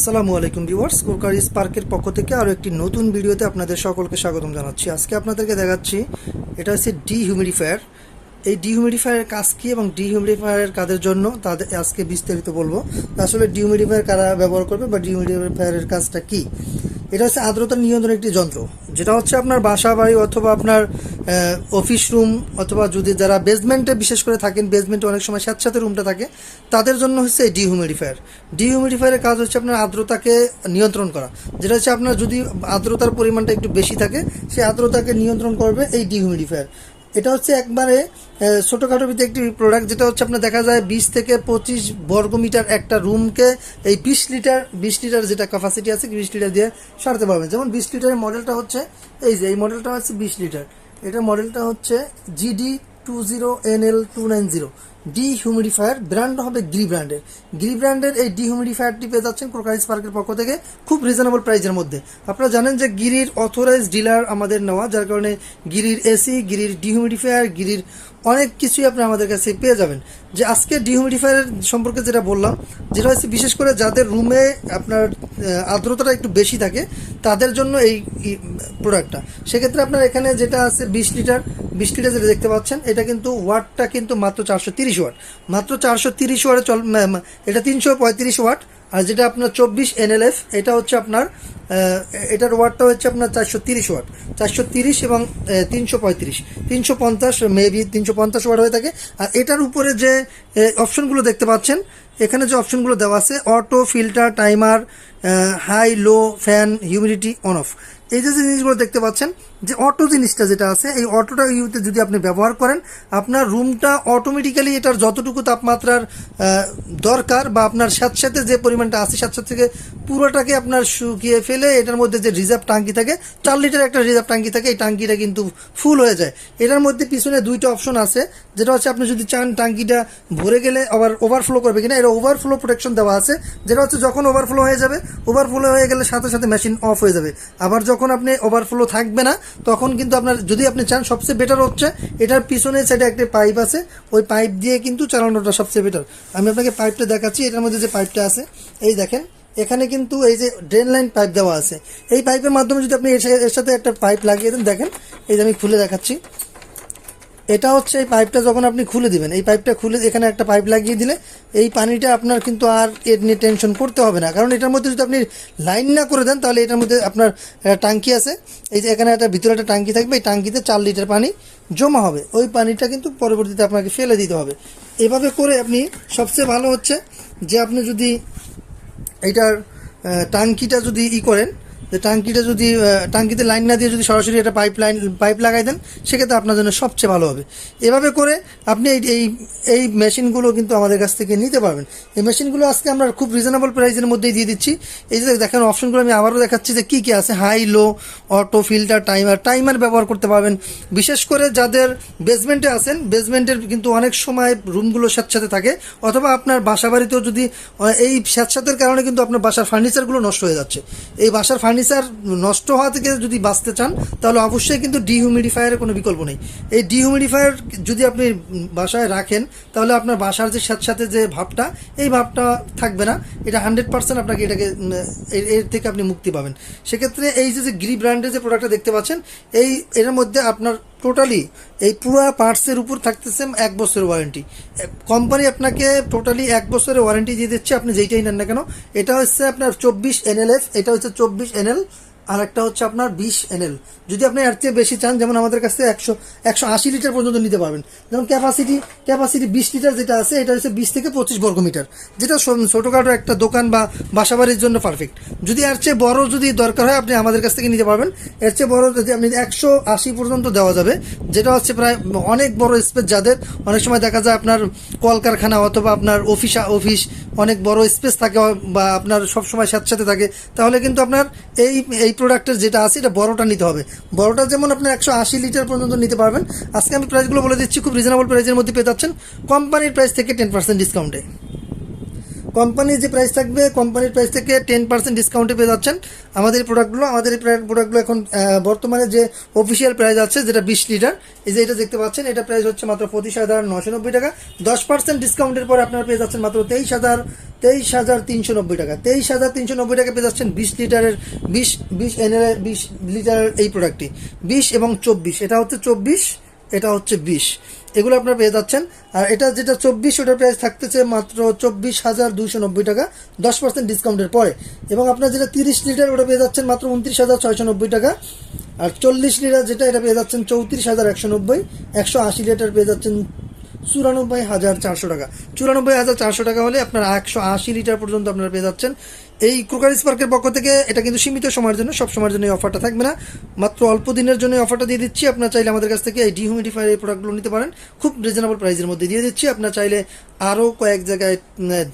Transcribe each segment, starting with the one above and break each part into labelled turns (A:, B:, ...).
A: আসসালামু আলাইকুম ভিউয়ার্স কোরকার স্পার্কের পক্ষ থেকে আরও একটি নতুন ভিডিওতে আপনাদের সকলকে স্বাগতম জানাচ্ছি। আজকে আপনাদেরকে দেখাচ্ছি, এটা হচ্ছে ডিহিউমিডিফায়ার এই ডিহিউমিডিফায়ারের কাজ কী এবং ডিহিউমিডিফায়ারের কাজের জন্য তাদের আজকে বিস্তারিত বলব। আসলে ডিহিউমিডিফায়ার কারা ব্যবহার করবে বা ডিহিউমিডিফায়ারের কাজটা কী? এটা হচ্ছে আর্দ্রতা নিয়ন্ত্রণ একটি যন্ত্র। যেটা হচ্ছে আপনার বাসা বাড়ি অথবা আপনার অফিস রুম অথবা যদি যারা বেসমেন্টে বিশেষ করে থাকেন বেসমেন্টে অনেক সময় স্যাঁতস্যাঁতে রুমটা থাকে, তাদের জন্য হচ্ছে এই ডিহিউমিডিফায়ার ডিহিউমিডিফায়ারের কাজ হচ্ছে আপনার আর্দ্রতাকে নিয়ন্ত্রণ করা। যেটা হচ্ছে আপনার যদি আর্দ্রতার পরিমাণটা একটু বেশি থাকে, সেই আর্দ্রতাকে নিয়ন্ত্রণ করবে এই ডিহিউমিডিফায়ার এটা হচ্ছে একবারে ছোটোখাটো ভিতরে একটি প্রোডাক্ট যেটা হচ্ছে আপনার দেখা যায় বিশ থেকে পঁচিশ বর্গমিটার একটা রুমকে এই বিশ লিটার বিশ লিটার যেটা ক্যাপাসিটি আছে, বিশ লিটার দিয়ে সারতে পারবেন। যেমন বিশ লিটারের মডেলটা হচ্ছে, এই যে, এই মডেলটা হচ্ছে বিশ লিটার এটা মডেলটা হচ্ছে GD two zero N L two nine zero D humidifier brand হবে গ্রি ব্র্যান্ডের গ্রি ব্র্যান্ডের এই ডি হিউমিডিফায়ারটি পেয়ে যাচ্ছেন ক্রোকারিস পার্কের পক্ষ থেকে খুব রিজনেবল প্রাইসের মধ্যে। আপনারা জানেন যে গিরির অথরাইজ ডিলার আমাদের নেওয়া, যার কারণে গিরির এসি গিরির ডিহিউমিডিফায়ার গিরির অনেক কিছুই আপনি আমাদের কাছে পেয়ে যাবেন। যে আজকে ডিহিউমিডিফায়ার সম্পর্কে যেটা বললাম, যেটা হচ্ছে বিশেষ করে যাদের রুমে আপনার আর্দ্রতাটা একটু বেশি থাকে, তাদের জন্য এই প্রোডাক্টটা সেক্ষেত্রে আপনার এখানে যেটা আছে বিশ লিটার বিশ লিটার যেটা দেখতে পাচ্ছেন, এটা কিন্তু ওয়াটটা কিন্তু মাত্র চারশো তিরিশ ওয়াট। মাত্র চারশো তিরিশ ওয়াটে চল এটা তিনশো পঁয়ত্রিশ ওয়াট। আর যেটা আপনার চব্বিশ এনএলএফ, এটা হচ্ছে আপনার এটার ওয়াটটা হচ্ছে আপনার চারশো তিরিশ ওয়াট। চারশো তিরিশ এবং তিনশো পঁয়ত্রিশ। তিনশো পঞ্চাশ, মেবি তিনশো পঞ্চাশ ওয়াট হয়ে থাকে। আর এটার উপরে যে অপশনগুলো দেখতে পাচ্ছেন, এখানে যে অপশনগুলো দেওয়া আছে, auto filter, timer high low fan humidity on off এই যে জিনিসগুলো দেখতে পাচ্ছেন, যে অটো জিনিসটা যেটা আছে, এই অটোটা ইউতে যদি আপনি ব্যবহার করেন, আপনার রুমটা অটোমেটিক্যালি এটার যতটুকু তাপমাত্রার দরকার বা আপনার স্যাঁতস্যাঁতে যে পরিমাণটা আছে স্যাঁতস্যাঁত থেকে পুরোটাকে আপনার শুকিয়ে ফেলে, এটার মধ্যে যে রিজার্ভ টাঙ্কি থাকে, চার লিটার একটা রিজার্ভ টাঙ্কি থাকে, এই টাঙ্কিটা কিন্তু ফুল হয়ে যায়। এটার মধ্যে পিছনে দুইটা অপশন আছে, যেটা হচ্ছে আপনি যদি চান টাঙ্কিটা ভরে গেলে আবার ওভারফ্লো করবে কিনা এটা ওভারফ্লো প্রোটেকশন দেওয়া আছে, যেটা হচ্ছে যখন ওভারফ্লো হয়ে যাবে ওভারফ্লো হয়ে গেলে সাথে সাথে মেশিন অফ হয়ে যাবে। আবার যখন আপনি ওভারফ্লো থাকবে না, তখন কিন্তু আপনার, যদি আপনি চান সবচেয়ে বেটার হচ্ছে, এটার পিছনে সাইডে একটা পাইপ আছে, ওই পাইপ দিয়ে কিন্তু চালানোটা সবচেয়ে বেটার আমি আপনাকে পাইপটা দেখাচ্ছি, এটার মধ্যে যে পাইপটা আছে, এই দেখেন, এখানে কিন্তু এই যে ড্রেন লাইন পাইপ দেওয়া আছে। এই পাইপের মাধ্যমে যদি আপনি এর সাথে একটা পাইপ লাগিয়ে দেন, দেখেন, এই যে আমি খুলে দেখাচ্ছি। এটা হচ্ছে এই পাইপটা যখন আপনি খুলে দিবেন এই পাইপটা খুলে এখানে একটা পাইপ লাগিয়ে দিলে এই পানিটা আপনার কিন্তু আর এর নিয়ে টেনশন করতে হবে না। কারণ এটার মধ্যে যদি আপনি লাইন না করে দেন তাহলে এটার মধ্যে আপনার টাঙ্কি আছে। এই যে এখানে একটা ভিতরে একটা টাঙ্কি থাকবে এই টাঙ্কিতে চার লিটার পানি জমা হবে। ওই পানিটা কিন্তু পরবর্তীতে আপনাকে ফেলে দিতে হবে। এভাবে করে আপনি সবচেয়ে ভালো হচ্ছে যে আপনি যদি এইটার আহ, টাঙ্কিটা যদি ই করেন টাঙ্কিটা যদি টাঙ্কিতে লাইন না দিয়ে যদি সরাসরি একটা পাইপ লাইন, পাইপ লাগাই দেন, সেক্ষেত্রে আপনার জন্য সবচেয়ে ভালো হবে। এভাবে করে আপনি এই এই এই মেশিনগুলো কিন্তু আমাদের কাছ থেকে নিতে পারবেন। এই মেশিনগুলো আজকে আমরা খুব রিজনেবল প্রাইসের মধ্যেই দিয়ে দিচ্ছি। এই যে দেখেন অপশনগুলো আমি আবারও দেখাচ্ছি যে কী কী আছে। High low auto filter timer timer ব্যবহার করতে পারবেন। বিশেষ করে যাদের বেসমেন্টে আছেন বেসমেন্টের কিন্তু অনেক সময় রুমগুলো স্যাঁতস্যাঁতে থাকে, অথবা আপনার বাসা বাড়িতেও যদি এই স্যাঁতস্যাঁতের কারণে কিন্তু আপনার বাসার ফার্নিচারগুলো নষ্ট হয়ে যাচ্ছে। এই বাসার ফার্নিচার নষ্ট হওয়া থেকে যদি বাঁচতে চান, তাহলে অবশ্যই কিন্তু ডিহিউমিডিফায়ারের কোনো বিকল্প নেই। এই ডিহিউমিডিফায়ার যদি আপনি বাসায় রাখেন, তাহলে আপনার বাসার যে সাথে সাথে যে ভাবটা, এই ভাবটা থাকবে না। এটা হান্ড্রেড পার্সেন্ট আপনাকে এটাকে এর- থেকে আপনি মুক্তি পাবেন। সেক্ষেত্রে এই যে গ্রি ব্র্যান্ডের যে প্রোডাক্টটা দেখতে পাচ্ছেন, এই, এর মধ্যে আপনার টোটালি এই পুরো পার্টসের উপর থাকতেছে এক বছরের ওয়ারেন্টি কোম্পানি আপনাকে টোটালি এক বছরের ওয়ারেন্টি দিয়ে দিচ্ছে, আপনি যেইটাই নেন না কেন। এটা হচ্ছে আপনার চব্বিশ এনএলএফ, এটা হচ্ছে চব্বিশ এনএল আর একটা হচ্ছে আপনার বিশ এনএল যদি আপনি এর চেয়ে বেশি চান, যেমন আমাদের কাছে একশো একশো আশি লিটার পর্যন্ত নিতে পারবেন। যেমন ক্যাপাসিটি ক্যাপাসিটি বিশ লিটার যেটা আছে, এটা হচ্ছে বিশ থেকে পঁচিশ বর্গ মিটার যেটা ছোটোখাটো একটা দোকান বা বাসাবাড়ির জন্য পারফেক্ট যদি এর চেয়ে বড় যদি দরকার হয়, আপনি আমাদের কাছ থেকে নিতে পারবেন। এর চেয়ে বড় যদি আপনি একশো আশি পর্যন্ত দেওয়া যাবে, যেটা হচ্ছে প্রায় অনেক বড় স্পেস যাদের। অনেক সময় দেখা যায় আপনার কলকারখানা অথবা আপনার অফিস অফিস অনেক বড় স্পেস থাকে বা আপনার সব সময় সাথে সাথে থাকে। তাহলে কিন্তু আপনার এই এই প্রোডাক্টের যেটা আছে, এটা বড়টা নিতে হবে। বড়টা যেমন আপনার একশো আশি লিটার পর্যন্ত নিতে পারবেন। আজকে আমি প্রাইসগুলো বলে দিচ্ছি, খুব রিজনেবল প্রাইসের মধ্যে পেয়ে যাচ্ছেন। কোম্পানির প্রাইস থেকে টেন পার্সেন্ট ডিসকাউন্টে কোম্পানির যে প্রাইস থাকবে কোম্পানির প্রাইস থেকে টেন পার্সেন্ট ডিসকাউন্টে পেয়ে যাচ্ছেন। আমাদের এই প্রোডাক্টগুলো আমাদের এই প্রোডাক্টগুলো এখন বর্তমানে যে অফিসিয়াল প্রাইস আছে, যেটা বিশ লিটার, এই যে এটা দেখতে পাচ্ছেন, এটা প্রাইস হচ্ছে মাত্র পঁচিশ হাজার নশো নব্বই টাকা। দশ পার্সেন্ট ডিসকাউন্টের পরে আপনারা পেয়ে যাচ্ছেন মাত্র তেইশ হাজার তেইশ হাজার তিনশো নব্বই টাকা। তেইশ হাজার তিনশো নব্বই টাকা পেয়ে যাচ্ছেন বিশ লিটারের, বিশ বিশ এনএল বিশ লিটারের এই প্রোডাক্টটি বিশ এবং চব্বিশ, এটা হচ্ছে চব্বিশ এটা হচ্ছে বিশ। এগুলো আপনারা পেয়ে যাচ্ছেন। আর এটা যেটা চব্বিশ, ওটার প্রাইস থাকতেছে মাত্র চব্বিশ হাজার দুশো নব্বই টাকা। দশ পার্সেন্ট ডিসকাউন্টের পরে। এবং আপনার যেটা তিরিশ লিটার, ওটা পেয়ে যাচ্ছেন মাত্র উনত্রিশ হাজার ছয়শো নব্বই টাকা। আর চল্লিশ লিটার যেটা, এটা পেয়ে যাচ্ছেন চৌত্রিশ হাজার একশো নব্বই একশো আশি লিটার পেয়ে যাচ্ছেন চুরানব্বই হাজার চারশো টাকা। চুরানব্বই হাজার চারশো টাকা হলে আপনার একশো আশি লিটার পর্যন্ত আপনারা পেয়ে যাচ্ছেন। এই ক্রোকারি স্পার্কের পক্ষ থেকে এটা কিন্তু সীমিত সময়ের জন্য, সব সময়ের জন্য এই অফারটা থাকবে না। মাত্র অল্প দিনের জন্য অফারটা দিয়ে দিচ্ছি। আপনারা চাইলে আমাদের কাছ থেকে এই ডিহিউমিডিফায়ার এই প্রোডাক্টগুলো নিতে পারেন। খুব রিজনেবল প্রাইসের মধ্যে দিয়ে দিচ্ছি। আপনারা চাইলে আরও কয়েক জায়গায়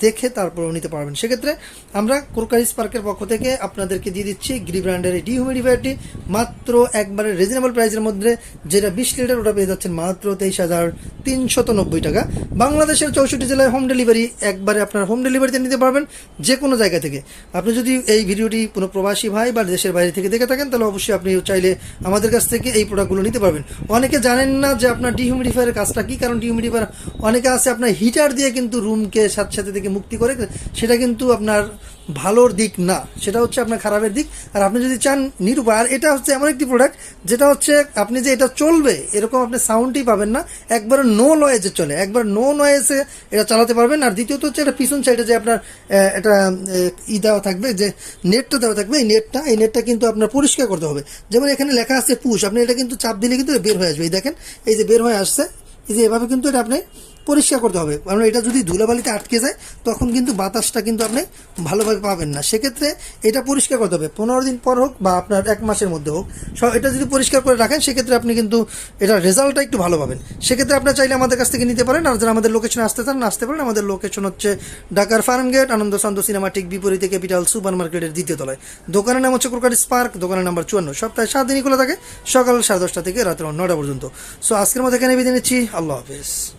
A: দেখে তারপরেও নিতে পারবেন। সেক্ষেত্রে আমরা ক্রোকারি স্পার্কের পক্ষ থেকে আপনাদেরকে দিয়ে দিচ্ছি গ্রি ব্র্যান্ডের এই ডিহিউমিডিফায়ারটি মাত্র একবারে রিজনেবল প্রাইসের মধ্যে যেটা বিশ লিটার ওটা পেয়ে যাচ্ছেন মাত্র তেইশ হাজার তিনশত নব্বই টাকা। বাংলাদেশের চৌষট্টি জেলায় হোম ডেলিভারি একবারে আপনার হোম ডেলিভারিতে নিতে পারবেন যে কোনো জায়গা থেকে। আপনি যদি এই ভিডিওটি কোনো প্রবাসী ভাই বা দেশের বাইরে থেকে দেখে থাকেন, তাহলে অবশ্যই আপনি চাইলে আমাদের কাছ থেকে এই প্রোডাক্টগুলো নিতে পারবেন। অনেকে জানেন না যে আপনার ডিহিউমিডিফায়ারের কাজটা কি? কারণ ডিহিউমিডিফায়ার অনেকে আছে আপনার হিটার দিয়ে কিন্তু রুমকে সাথে সাথে থেকে মুক্তি করে, সেটা কিন্তু আপনার ভালোর দিক না, সেটা হচ্ছে আপনার খারাপের দিক। আর আপনি যদি চান নিরুপায়, আর এটা হচ্ছে এমন একটি প্রোডাক্ট যেটা হচ্ছে আপনি যে এটা চলবে, এরকম আপনি সাউন্ডই পাবেন না। একবার নো নয়েজে চলে, একবার নো নয়েজে এটা চালাতে পারবেন। আর দ্বিতীয়ত হচ্ছে এটা পিছন সাইডে যে আপনার এটা ই দেওয়া থাকবে, যে নেটটা দেওয়া থাকবে, এই নেটটা এই নেটটা কিন্তু আপনার পরিষ্কার করতে হবে। যেমন এখানে লেখা আছে পুশ আপনি এটা কিন্তু চাপ দিলে কিন্তু বের হয়ে আসবে। এই দেখেন, এই যে বের হয়ে আসছে, এই যে এভাবে কিন্তু এটা আপনি পরিষ্কার করতে হবে। কারণ এটা যদি ধুলাবালিতে আটকে যায়, তখন কিন্তু বাতাসটা কিন্তু আপনি ভালোভাবে পাবেন না। সেক্ষেত্রে এটা পরিষ্কার করতে হবে। পনেরো দিন পর হোক বা আপনার এক মাসের মধ্যে হোক, সব এটা যদি পরিষ্কার করে রাখেন, সেক্ষেত্রে আপনি কিন্তু এটার রেজাল্টটা একটু ভালো পাবেন। সেক্ষেত্রে আপনার চাইলে আমাদের কাছ থেকে নিতে পারেন। আর যারা আমাদের লোকেশনে আসতে চান, আসতে পারেন। আমাদের লোকেশন হচ্ছে ঢাকার ফার্ম গেট আনন্দ শান্ত সিনেমাটিক বিপরীতে ক্যাপিটাল সুপার মার্কেটের দ্বিতীয় তলায়। দোকানের নাম হচ্ছে ক্রোকারি স্পার্ক, দোকানের নাম্বার চুয়ান্ন। সপ্তাহে সাত দিনই খোলা থাকে, সকাল সাড়ে দশটা থেকে রাত্র নটা পর্যন্ত। সো আজকের মধ্যে এখানে বিদায় নিচ্ছি। আল্লাহ হাফেজ।